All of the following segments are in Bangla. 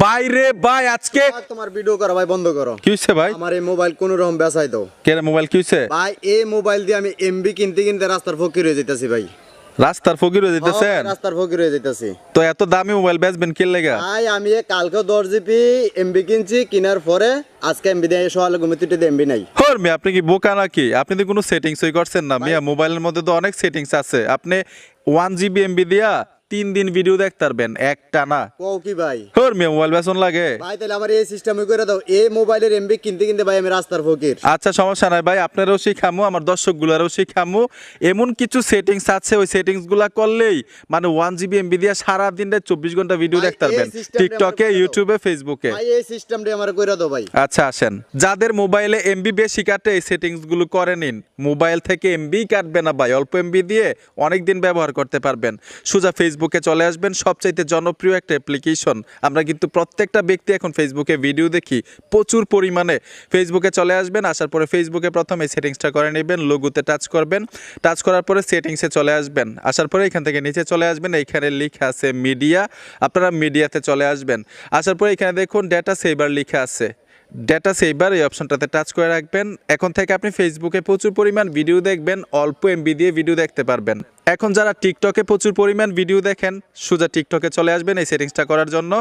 বাইরে ভাই আজকে তোমার ভিডিও করা ভাই বন্ধ করো। কি হয়েছে ভাই? আমার এই মোবাইল কোন রকম বেচাই দাও। কে মোবাইল কি হয়েছে ভাই এই মোবাইল দিয়ে আমি এমবি কিনতে কিনতে রাস্তার ফকির হয়ে যেতেছি ভাই। রাস্তার ফকির হয়ে যেতেছেন হ্যাঁ, রাস্তার ফকির হয়ে যেতেছি তো এত দামি মোবাইল বেচবেন কি লেগা? ভাই আমি কালকে দশ জিবি এমবি কিনছি কেনার পরে আজকে এমবি দিয়ে সকালে ঘুমিয়ে তুই এমবি নাই। হর মিয়া আপনি কি বোকা নাকি? আপনি তো কোনো সেটিংসই করছেন না। মিয়া মোবাইলের মধ্যে তো অনেক সেটিংস আছে। আপনি ওয়ান জিবি এমবি দিয়া তিন দিন ভিডিও দেখতে পারবেন এক টানা কও কি ভাই? হর মিয়া মোবাইল বেচন লাগে। ভাই তাহলে আমার এই সিস্টেম করে দাও। এই মোবাইলের এমবি কিনতে কিনতে ভাই আমি রাস্তার ফকির। আচ্ছা সমস্যা নাই ভাই আপনারাও শিখামু আমার দর্শকগুলারও শিখামু। এমন কিছু সেটিংস আছে ওই সেটিংসগুলা করলেই মানে ওয়ান জিবি এমবি দিয়ে সারা দিনটা চব্বিশ ঘণ্টা ভিডিও দেখতে পারবেন টিকটকে। ইউটিউবে ফেসবুকে ভাই এই সিস্টেমটা আমার করে দাও ভাই। আচ্ছা আসেন। যাদের মোবাইলে এমবি বেশি কাটে এই সেটিংসগুলো করে নিন। মোবাইল থেকে এমবি কাটবে না ভাই অল্প এমবি দিয়ে অনেক দিন ব্যবহার করতে পারবেন। সোজা ফেসবুকে চলে আসবেন। সবচাইতে জনপ্রিয় একটা অ্যাপ্লিকেশন আমরা কিন্তু প্রত্যেকটা ব্যক্তি এখন ফেসবুকে ভিডিও দেখি, প্রচুর পরিমাণে। ফেসবুকে চলে আসবেন, আসার পরে ফেসবুকে প্রথম সেটিংসটা করে নেবেন লোগোতে টাচ করবেন। টাচ করার পরে সেটিংসে চলে আসবেন। আসার পরে এখান থেকে নিচে চলে আসবেন, এইখানে লিখা আছে মিডিয়া আপনারা মিডিয়াতে চলে আসবেন। আসার পরে এখানে দেখুন ডেটা সেভার লিখা আছে। ডেটা সেভার এই অপশনটাতে টাচ করে রাখবেন। এখন থেকে আপনি ফেসবুকে প্রচুর পরিমাণ ভিডিও দেখবেন, অল্প এমবি দিয়ে ভিডিও দেখতে পারবেন। এখন যারা টিকটকে প্রচুর পরিমাণ ভিডিও দেখেন, সোজা টিকটকে চলে আসবেন এই সেটিংসটা করার জন্য।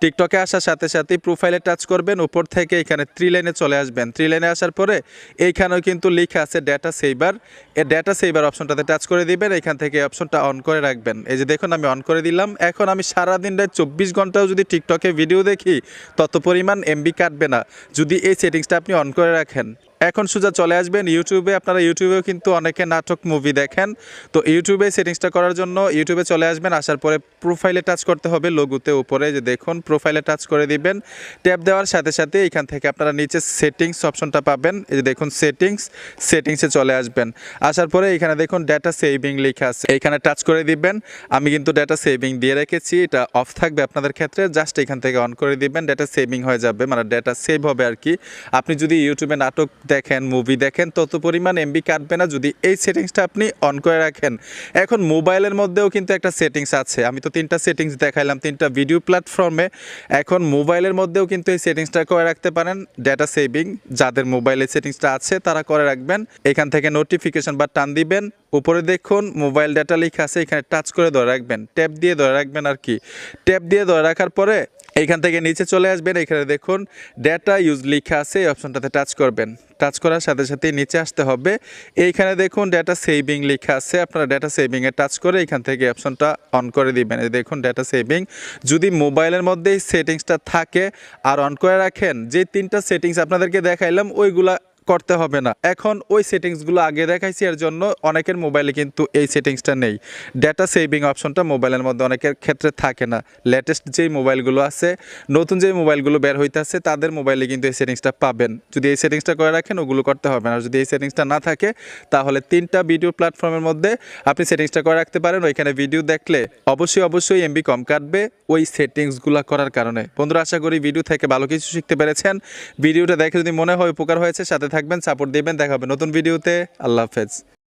টিকটকে আসার সাথে সাথে প্রোফাইলে টাচ করবেন, উপর থেকে এখানে থ্রি লাইনে চলে আসবেন। থ্রি লাইনে আসার পরে এইখানেও কিন্তু লেখা আছে ডেটা সেভার এই ডেটা সেভার অপশনটাতে টাচ করে দিবেন এখান থেকে অপশনটা অন করে রাখবেন। এই যে দেখুন, আমি অন করে দিলাম। এখন আমি সারাদিন রাত চব্বিশ ঘন্টাও যদি টিকটকে ভিডিও দেখি, তত পরিমাণ এমবি কাটবে না। যদি এই সেটিংসটা আপনি অন করে রাখেন। এখন সোজা চলে আসবেন ইউটিউবে। আপনারা ইউটিউবেও কিন্তু অনেকে নাটক মুভি দেখেন। তো ইউটিউবে সেটিংসটা করার জন্য ইউটিউবে চলে আসবেন, আসার পরে প্রোফাইলে টাচ করতে হবে লোগোতে উপরে, যে দেখুন প্রোফাইলে টাচ করে দিবেন। ট্যাপ দেওয়ার সাথে সাথে এখান থেকে আপনারা নিচে সেটিংস অপশনটা পাবেন। এই যে দেখুন সেটিংস সেটিংসে চলে আসবেন। আসার পরে এখানে দেখুন ডেটা সেভিং লেখা আছে। এখানে টাচ করে দিবেন। আমি কিন্তু ডেটা সেভিং দিয়ে রেখেছি। এটা অফ থাকবে আপনাদের ক্ষেত্রে। জাস্ট এখান থেকে অন করে দিবেন। ডেটা সেভিং হয়ে যাবে। মানে ডেটা সেভ হবে আর কি। আপনি যদি ইউটিউবে নাটক দেখেন মুভি দেখেন, তত পরিমাণ এমবি কাটবে না যদি এই সেটিংসটা আপনি অন করে রাখেন। এখন মোবাইলের মধ্যেও কিন্তু একটা সেটিংস আছে। আমি তো তিনটা সেটিংস দেখাইলাম, তিনটা ভিডিও প্ল্যাটফর্মে এখন মোবাইলের মধ্যেও কিন্তু এই সেটিংসটা করে রাখতে পারেন। ডেটা সেভিং যাদের মোবাইলে সেটিংসটা আছে, তারা করে রাখবেন। এখান থেকে নোটিফিকেশন বা টান দিবেন। উপরে দেখুন মোবাইল ডাটা লেখা আছে, এখানে টাচ করে ধরে রাখবেন। ট্যাপ দিয়ে ধরে রাখবেন আর কি। ট্যাপ দিয়ে ধরে রাখার পরে এখান থেকে নিচে চলে আসবেন। এখানে দেখুন ডেটা ইউজ লেখা আছে, এই অপশনটাতে টাচ করবেন। টাচ করার সাথে সাথে নিচে আসতে হবে। এইখানে দেখুন ডেটা সেভিং লেখা আছে। আপনারা ডেটা সেভিংয়ে টাচ করে এখান থেকে অপশনটা অন করে দিবেন। দেখুন ডেটা সেভিং যদি মোবাইলের মধ্যে এই সেটিংসটা থাকে আর অন করে রাখেন, যে তিনটা সেটিংস আপনাদেরকে দেখাইলাম, ওইগুলা করতে হবে না। এখন ওই সেটিংসগুলো আগে দেখাইছি, এর জন্য অনেকের মোবাইলে কিন্তু এই সেটিংসটা নেই। ডেটা সেভিং অপশনটা মোবাইলের মধ্যে অনেকের ক্ষেত্রে থাকে না। লেটেস্ট যেই মোবাইলগুলো আছে, নতুন যে মোবাইলগুলো বের হইতেছে, তাদের মোবাইলে কিন্তু এই সেটিংসটা পাবেন। যদি এই সেটিংসটা করে রাখেন ওগুলো করতে হবে না। যদি এই সেটিংসটা না থাকে, তাহলে তিনটা ভিডিও প্ল্যাটফর্মের মধ্যে আপনি সেটিংসটা করে রাখতে পারেন। ওইখানে ভিডিও দেখলে অবশ্যই অবশ্যই এমবি কম কাটবে ওই সেটিংসগুলো করার কারণে। বন্ধুরা, আশা করি ভিডিও থেকে ভালো কিছু শিখতে পেরেছেন। ভিডিওটা দেখে যদি মনে হয় উপকার হয়েছে, সাথে থাকবেন, সাপোর্ট দেবেন। দেখা হবে নতুন ভিডিওতে। আল্লাহ হাফেজ।